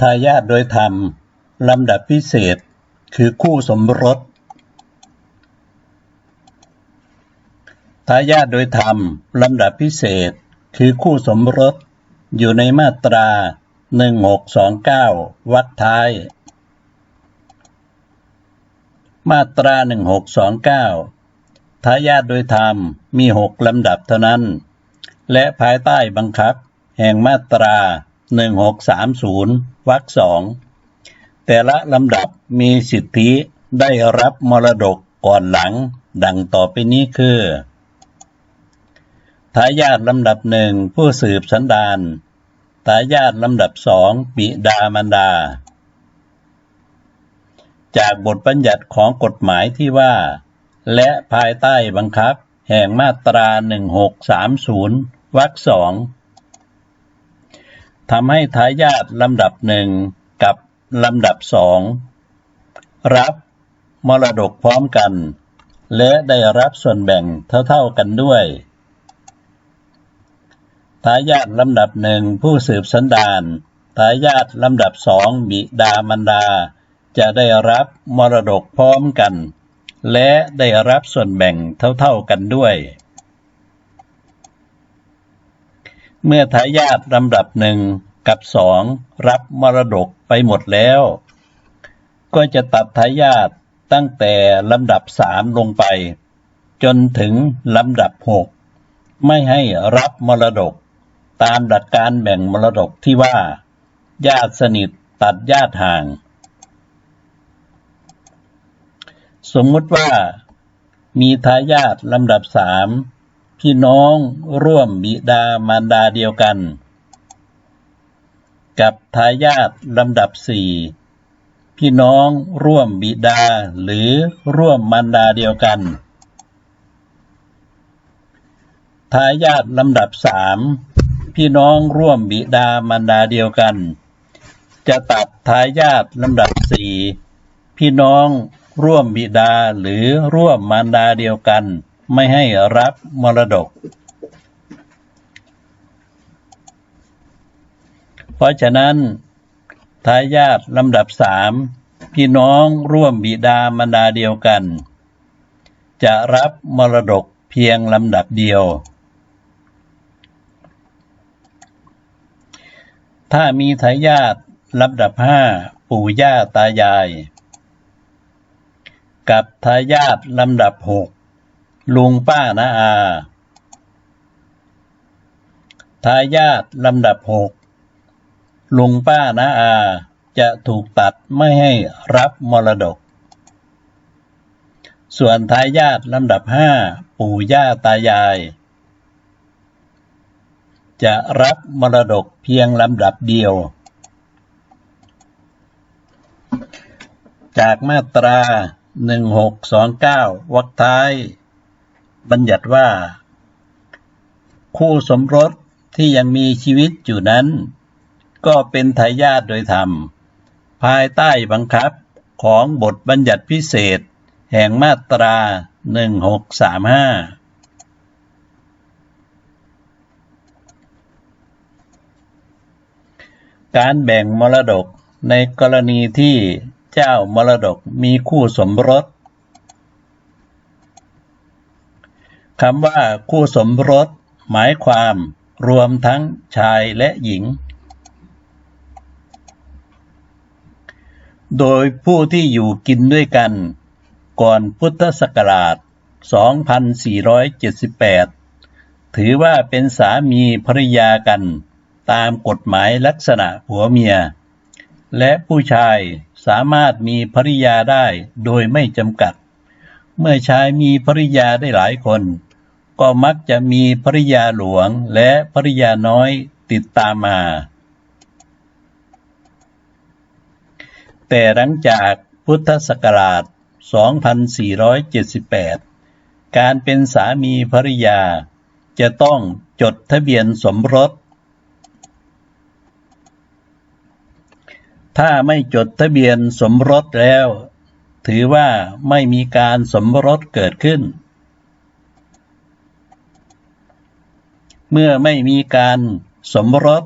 ทายาทโดยธรรม ลำดับพิเศษ คือคู่สมรส ทายาทโดยธรรม ลำดับพิเศษ คือคู่สมรส อยู่ในมาตรา 1629 วรรคท้าย มาตรา 1629 ทายาทโดยธรรมมีหกลำดับเท่านั้น และภายใต้บังคับ แห่งมาตรา 1630วรรคสองแต่ละลำดับมีสิทธิได้รับมรดกก่อนหลัง ดังต่อไปนี้คือทายาทลำดับหนึ่งผู้สืบสันดานทายาทลำดับสองบิดามารดา จากบทบัญญัติของกฎหมายที่ว่า และภายใต้บังคับ แห่งมาตรา 1630วรรคสอง ทำให้ทายาทลำดับหนึ่งกับลำดับสองรับมรดกพร้อมกัน และได้รับส่วนแบ่งเท่าๆกันด้วยทายาทลำดับหนึ่งผู้สืบสันดานทายาทลำดับสองบิดามารดา จะได้รับมรดกพร้อมกัน และได้รับส่วนแบ่งเท่าๆกันด้วย เมื่อทายาทลำดับหนึ่งกับสองรับมรดกไปหมดแล้ว ก็จะตัดทายาทตั้งแต่ลำดับสามลงไป จนถึงลำดับหกไม่ให้รับมรดก ตามหลักการแบ่งมรดกที่ว่า ญาติสนิทตัดญาติห่าง สมมติว่ามีทายาทลำดับสาม พี่น้องร่วมบิดามารดาเดียวกัน กับทายาทลำดับสี่พี่น้องร่วมบิดาหรือร่วมมารดาเดียวกัน ทายาทลำดับสามพี่น้องร่วมบิดามารดาเดียวกัน จะตัดทายาทลำดับสี่พี่น้องร่วมบิดาหรือร่วมมารดาเดียวกัน ไม่ให้รับมรดก เพราะฉะนั้นทายาทลำดับสามพี่น้องร่วมบิดามารดาเดียวกัน จะรับมรดกเพียงลำดับเดียว ถ้ามีทายาทลำดับห้าปู่ย่าตายาย กับทายาทลำดับหก ลุงป้านาอา ทายาทลำดับหก ลุงป้านาอา จะถูกตัดไม่ให้รับมรดก ส่วนทายาทลำดับห้า ปู่ย่าตายาย จะรับมรดกเพียงลำดับเดียวจากมาตรา 1629 วรรคท้าย บัญญัติว่า คู่สมรสที่ยังมีชีวิตอยู่นั้น ก็เป็นทายาทโดยธรรม ภายใต้บังคับของบทบัญญัติพิเศษ แห่งมาตรา 1635การแบ่งมรดกในกรณีที่เจ้ามรดกมีคู่สมรส คำว่าคู่สมรส หมายความรวมทั้งชายและหญิง โดยผู้ที่อยู่กินด้วยกัน ก่อนพุทธศักราช 2478 ถือว่าเป็นสามีภริยากัน ตามกฎหมายลักษณะผัวเมีย และผู้ชายสามารถมีภริยาได้โดยไม่จำกัด เมื่อชายมีภริยาได้หลายคน ก็มักจะมีภริยาหลวงและภริยาน้อยติดตามมา แต่หลังจากพุทธศักราช 2478 การเป็นสามีภริยาจะต้องจดทะเบียนสมรส ถ้าไม่จดทะเบียนสมรสแล้ว ถือว่าไม่มีการสมรสเกิดขึ้น เมื่อไม่มีการสมรส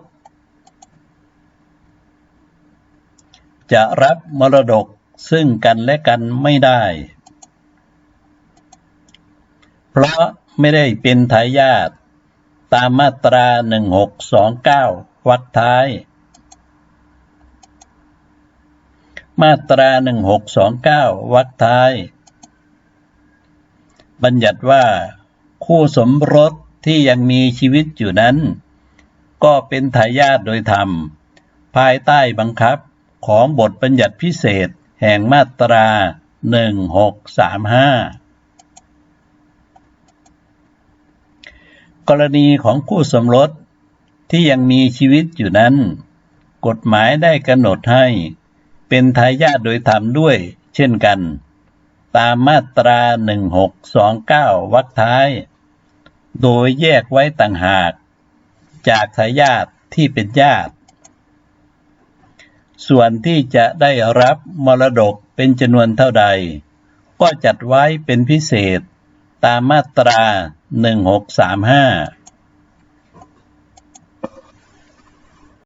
จะรับมรดกซึ่งกันและกันไม่ได้ เพราะไม่ได้เป็นทายาทตามมาตรา 1629วรรคท้าย มาตรา 1629วรรคท้าย บัญญัติว่าคู่สมรส ที่ยังมีชีวิตอยู่นั้น ก็เป็นทายาทโดยธรรม ภายใต้บังคับของบทบัญญัติพิเศษแห่งมาตรา 1635 กรณีของคู่สมรสที่ยังมีชีวิตอยู่นั้น กฎหมายได้กำหนดให้เป็นทายาทโดยธรรมด้วยเช่นกัน ตามมาตรา 1629 วรรคท้าย โดยแยกไว้ต่างหาก จากทายาทที่เป็นญาติ ส่วนที่จะได้รับมรดกเป็นจำนวนเท่าใด ก็จัดไว้เป็นพิเศษตามมาตรา 1635